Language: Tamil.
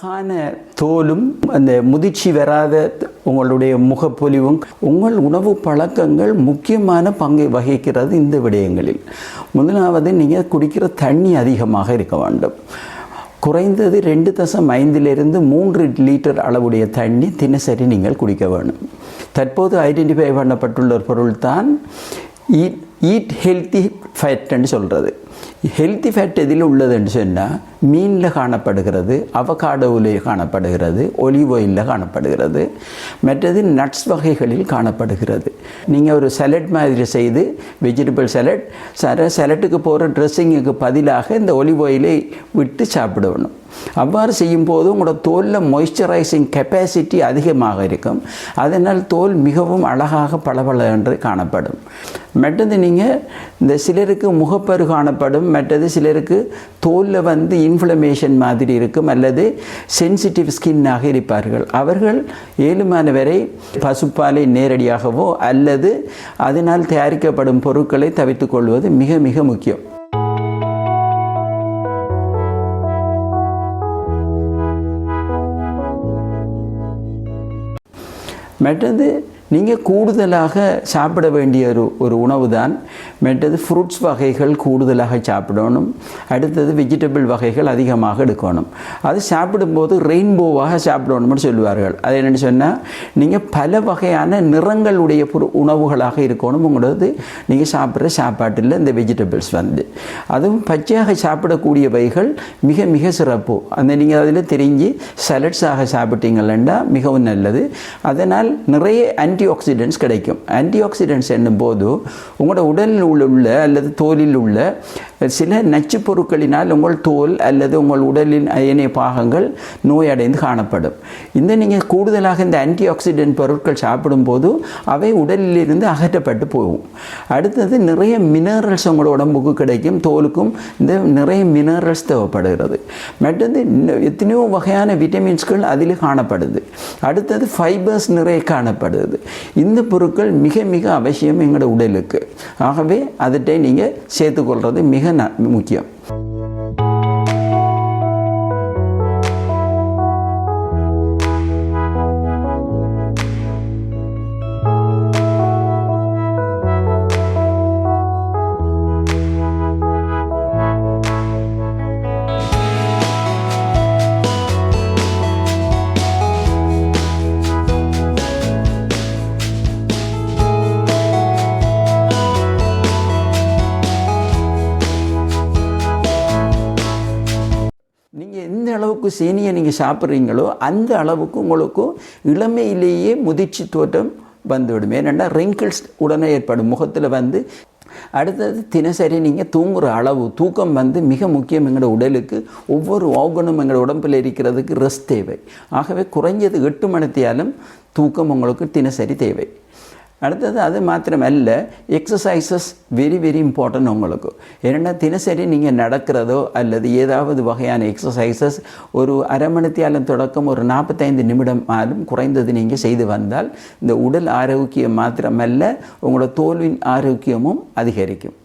அழகான தோலும் அந்த முதிர்ச்சி வராத உங்களுடைய முகப்பொலிவும் உங்கள் உணவு பழக்கங்கள் முக்கியமான பங்கை வகிக்கிறது இந்த விடயங்களில். முதலாவது நீங்கள் குடிக்கிற தண்ணி அதிகமாக இருக்க வேண்டும். குறைந்தது ரெண்டு தசம் ஐந்திலிருந்து மூன்று லிட்டர் அளவுடைய தண்ணி தினசரி நீங்கள் குடிக்க வேண்டும். தற்போது ஐடென்டிஃபை பண்ணப்பட்டுள்ள ஒரு பொருள் தான் ஈட் ஈட் ஹெல்த்தி ஃபேட்டுன்னு சொல்கிறது ஹெல்த்தி ஃபேட் எதில் உள்ளதுன்னு சொன்னால் மீனில் காணப்படுகிறது அவகாடோவில் காணப்படுகிறது ஒலிவ் ஆயிலில் காணப்படுகிறது. மற்றது நட்ஸ் வகைகளில் காணப்படுகிறது. நீங்கள் ஒரு சலட் மாதிரி செய்து வெஜிடபிள் சலட் சர சலட்டுக்கு போகிற ட்ரெஸ்ஸிங்குக்கு பதிலாக இந்த ஒலிவ் ஆயிலை விட்டு சாப்பிடணும். அவ்வாறு செய்யும்போது உங்களோட தோலில் மாய்ஸ்சரைசிங் கெப்பாசிட்டி அதிகமாக இருக்கும். அதனால் தோல் மிகவும் அழகாக பளபள என்று காணப்படும். மற்றது நீங்கள் இந்த சிலருக்கு முகப்பரு காணப்படும் மற்றது சிலருக்கு தோலில் வந்து இன்ஃப்ளமேஷன் மாதிரி இருக்கும் அல்லது சென்சிட்டிவ் ஸ்கின்னாக இருப்பார்கள். அவர்கள் ஏழுமான வரை பசுப்பாலை நேரடியாகவோ அல்லது அதனால் தயாரிக்கப்படும் பொருட்களை தவிர்த்து கொள்வது மிக மிக முக்கியம். மற்றது நீங்கள் கூடுதலாக சாப்பிட வேண்டிய ஒரு ஒரு உணவு தான் மற்றது ஃப்ரூட்ஸ் வகைகள் கூடுதலாக சாப்பிடணும். அடுத்தது வெஜிடபிள் வகைகள் அதிகமாக எடுக்கணும். அது சாப்பிடும்போது ரெயின்போவாக சாப்பிடணும்னு சொல்லுவார்கள். அது என்னென்னு சொன்னால் நீங்கள் பல வகையான நிறங்களுடைய உணவுகளாக இருக்கணும். உங்களது நீங்கள் சாப்பிட்ற சாப்பாட்டில் இந்த வெஜிடபிள்ஸ் வந்து. அதுவும் பச்சையாக சாப்பிடக்கூடிய வகைகள் மிக மிக சிறப்பு. அந்த நீங்கள் அதில் தெரிஞ்சு சலட்ஸாக சாப்பிட்டீங்களா மிகவும் நல்லது. அதனால் நிறைய ஆன்டி ஆக்சிடென்ட்ஸ் கிடைக்கும். ஆன்டி ஆக்சிடென்ட்ஸ் என்னும்போது உங்களோட உடலில் உள்ள அல்லது தோலில் உள்ள சில நச்சு பொருட்களினால் உங்கள் தோல் அல்லது உங்கள் உடலின் ஏனைய பாகங்கள் நோயடைந்து காணப்படும். இந்த நீங்கள் கூடுதலாக இந்த ஆன்டி ஆக்சிடென்ட் பொருட்கள் சாப்பிடும்போது அவை உடலிலிருந்து அகற்றப்பட்டு போகும். அடுத்தது நிறைய மினரல்ஸ் உங்களோட உடம்புக்கு கிடைக்கும். தோலுக்கும் இந்த நிறைய மினரல்ஸ் தேவைப்படுகிறது. மற்றது எத்தனையோ வகையான விட்டமின்ஸ்கள் அதில் காணப்படுது. அடுத்தது ஃபைபர்ஸ் நிறைய காணப்படுது. இந்த பொருட்கள் மிக மிக அவசியம் எங்களோட உடலுக்கு. ஆகவே அதட்டை நீங்கள் சேர்த்துக்கொள்வது மிக ந முக்கியம். அளவுக்கு சீனியை நீங்கள் சாப்பிட்றீங்களோ அந்த அளவுக்கு உங்களுக்கும் இளமையிலேயே முதிர்ச்சி தோற்றம் வந்துவிடும். ஏன்னா ரிங்கிள்ஸ் உடனே ஏற்படும். முகத்தில் வந்து அடுத்தது தினசரி நீங்கள் தூங்குகிற அளவு தூக்கம் வந்து மிக முக்கியம் எங்களோட உடலுக்கு. ஒவ்வொரு ஆர்கனும் எங்களோட உடம்பில் இருக்கிறதுக்கு ரெஸ்ட் தேவை. ஆகவே குறைஞ்சது எட்டு மணித்தியாலும் தூக்கம் உங்களுக்கு தினசரி தேவை. அடுத்தது அது மாத்திரமல்ல எக்ஸசைசஸ் வெரி வெரி இம்பார்ட்டன்ட் உங்களுக்கு. ஏன்னா தினசரி நீங்கள் நடக்கிறதோ அல்லது ஏதாவது வகையான எக்ஸசைசஸ் ஒரு அரை மணித்தியாலம் தொடக்கம் ஒரு நாற்பத்தைந்து நிமிடம் ஆலும் குறைந்தது நீங்கள் செய்து வந்தால் இந்த உடல் ஆரோக்கியம் மாத்திரமல்ல உங்களோட தோல்வின் ஆரோக்கியமும் அதிகரிக்கும்.